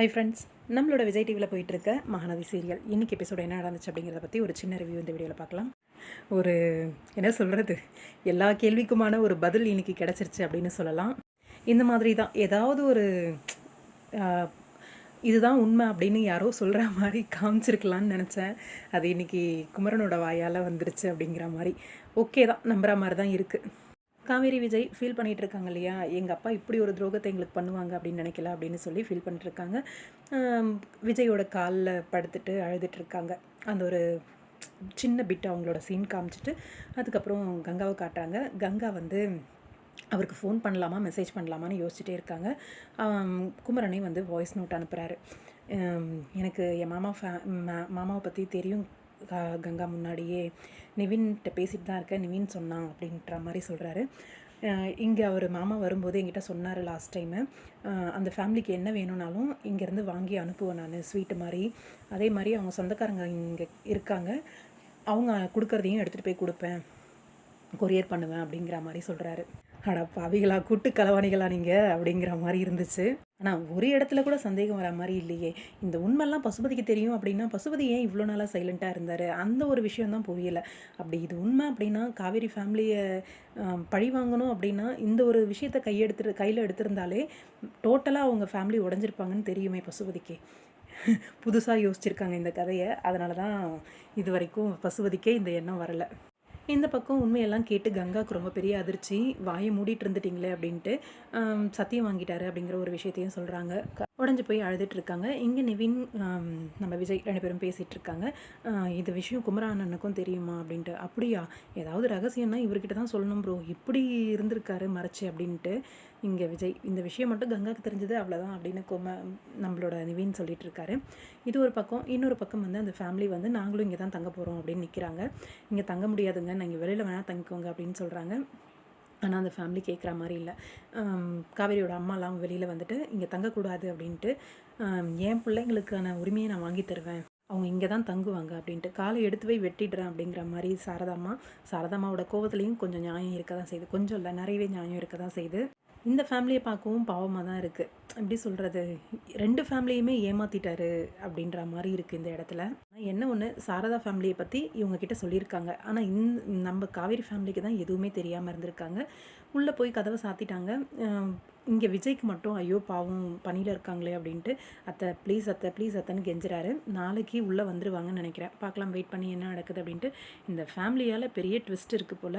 Hi friends நம்மளோட விஜய் டிவியில் போயிட்டுருக்க மகாநதி சீரியல் இன்னைக்கு எபிசோடு என்ன நடந்துச்சு அப்படிங்கிறத பற்றி ஒரு சின்ன ரிவ்யூ இந்த வீடியோவில் பார்க்கலாம். ஒரு என்ன சொல்கிறது எல்லா கேள்விக்குமான ஒரு பதில் இன்னைக்கு கிடச்சிருச்சு அப்படின்னு சொல்லலாம். இந்த மாதிரி தான். ஏதாவது ஒரு இதுதான் உண்மை அப்படின்னு யாரோ சொல்கிற மாதிரி காமிச்சிருக்கலான்னு நினச்சேன். அது இன்னைக்கு குமரனோட வாயால் வந்துருச்சு அப்படிங்கிற மாதிரி. ஓகே தான். நம்புகிற மாதிரி தான் இருக்குது காவேரி விஜய் ஃபீல் பண்ணிகிட்டு இருக்காங்க இல்லையா? எங்கள் அப்பா இப்படி ஒரு துரோகத்தை எங்களுக்கு பண்ணுவாங்க அப்படின்னு நினைக்கல அப்படின்னு சொல்லி ஃபீல் பண்ணிட்டுருக்காங்க. விஜயோட காலில் படுத்துட்டு அழுதுட்டு இருக்காங்க அந்த ஒரு சின்ன பிட் அவங்களோட சீன் காமிச்சிட்டு அதுக்கப்புறம் கங்காவை காட்டுறாங்க. கங்கா வந்து அவருக்கு ஃபோன் பண்ணலாமா மெசேஜ் பண்ணலாமான்னு யோசிச்சுட்டே இருக்காங்க. குமரனை வந்து வாய்ஸ் நோட் அனுப்புகிறாரு எனக்கு என் மாமா ஃபே மாமாவை பற்றி தெரியும். கங்கா முன்னாடியே நிவின்கிட்ட பேசிட்டு தான் இருக்கேன். நிவின் சொன்னான் அப்படின்ற மாதிரி சொல்கிறாரு இங்கே அவர் மாமா வரும்போது என்கிட்ட சொன்னார் லாஸ்ட் டைமு அந்த ஃபேமிலிக்கு என்ன வேணும்னாலும் இங்கேருந்து வாங்கி அனுப்புவேன் நான் ஸ்வீட்டு மாதிரி. அதே மாதிரி அவங்க சொந்தக்காரங்க இங்கே இருக்காங்க. அவங்க கொடுக்குறதையும் எடுத்துகிட்டு போய் கொடுப்பேன். கொரியர் பண்ணுவேன் அப்படிங்கிற மாதிரி சொல்கிறாரு அட பாவிகளா கூட்டு கலவாணிகளா நீங்கள் அப்படிங்கிற மாதிரி இருந்துச்சு. ஆனால் ஒரு இடத்துல கூட சந்தேகம் வர மாதிரி இல்லையே. இந்த உண்மைலாம் பசுபதிக்கு தெரியும் அப்படின்னா பசுபதி ஏன் இவ்வளோ நாளாக சைலண்ட்டாக இருந்தார்? அந்த ஒரு விஷயம் தான் புரியலை. அப்படி இது உண்மை அப்படின்னா காவேரி ஃபேமிலியை பழி வாங்கணும் அப்படின்னா இந்த ஒரு விஷயத்தை கையெடுத்து கையில் எடுத்திருந்தாலே டோட்டலாக அவங்க ஃபேமிலி உடஞ்சிருப்பாங்கன்னு தெரியுமே பசுபதிக்கு. புதுசாக யோசிச்சிருக்காங்க இந்த கதையை. அதனால தான் இது வரைக்கும் பசுபதிக்கே இந்த எண்ணம் வரலை. இந்த பக்கம் உண்மையெல்லாம் கேட்டு கங்காவுக்கு ரொம்ப பெரிய அதிர்ச்சி வாயை மூடிட்டு இருந்துட்டீங்களே அப்படின்ட்டு சத்தியம் வாங்கிட்டாரு அப்படிங்கிற ஒரு விஷயத்தையும் சொல்கிறாங்க உடஞ்சி போய் அழுதுட்டு இருக்காங்க இங்கே நிவின் நம்ம விஜய் ரெண்டு பேரும் பேசிகிட்டு இருக்காங்க ஆ, இது விஷயம் குமரானனுக்கும் தெரியுமா அப்படின்ட்டு. அப்படியா? ஏதாவது ரகசியம்னா இவர்கிட்ட தான் சொல்லணும் ப்ரோ. இப்படி இருந்திருக்காரு மறைச்சு அப்படின்ட்டு. இங்கே விஜய் இந்த விஷயம் மட்டும் கங்காவுக்கு தெரிஞ்சது அவ்வளோதான் அப்படின்னு கும நம்மளோட நிவின் சொல்லிட்டு இருக்காரு இது ஒரு பக்கம் இன்னொரு பக்கம் வந்து அந்த ஃபேமிலி வந்து நாங்களும் இங்கே தான் தங்க போகிறோம் அப்படின்னு நிற்கிறாங்க இங்கே தங்க முடியாதுங்க. நீங்கள் வெளியில் வேணால் தங்கிக்கோங்க அப்படின்னு சொல்கிறாங்க ஆனால் அந்த ஃபேமிலி கேட்குற மாதிரி இல்லை. காவேரியோட அம்மாலாம் வெளியில் வந்துட்டு இங்கே தங்கக்கூடாது அப்படின்ட்டு என் பிள்ளைங்களுக்கான உரிமையை நான் வாங்கி தருவேன். அவங்க இங்கே தான் தங்குவாங்க அப்படின்ட்டு காலை எடுத்து போய் வெட்டிடுறேன் அப்படிங்கிற மாதிரி சாரதாம்மா சாரதாம்மாவோட கோவத்துலேயும் கொஞ்சம் நியாயம் இருக்க தான் செய்யுது கொஞ்சம் இல்லை நிறையவே நியாயம் இருக்க தான் செய்யுது இந்த ஃபேமிலியை பார்க்கவும் பாவமாக தான் இருக்குது எப்படி சொல்கிறது ரெண்டு ஃபேமிலியுமே ஏமாத்திட்டாரு அப்படின்ற மாதிரி இருக்குது இந்த இடத்துல. என்ன ஒன்று சாரதா ஃபேமிலியை பற்றி இவங்கக்கிட்ட சொல்லியிருக்காங்க. ஆனால் இந் நம்ம காவேரி ஃபேமிலிக்கு தான் எதுவுமே தெரியாமல் இருந்திருக்காங்க. உள்ளே போய் கதவை சாத்திட்டாங்க. இங்கே விஜய்க்கு மட்டும் ஐயோ பாவம் பணியில் இருக்காங்களே அப்படின்ட்டு அத்தை ப்ளீஸ் அத்தை ப்ளீஸ் அத்தைன்னு கெஞ்சுறாரு. நாளைக்கு உள்ளே வந்துருவாங்கன்னு நினைக்கிறேன். பார்க்கலாம் வெயிட் பண்ணி என்ன நடக்குது அப்படின்ட்டு. இந்த ஃபேமிலியால் பெரிய ட்விஸ்ட் இருக்குது போல்.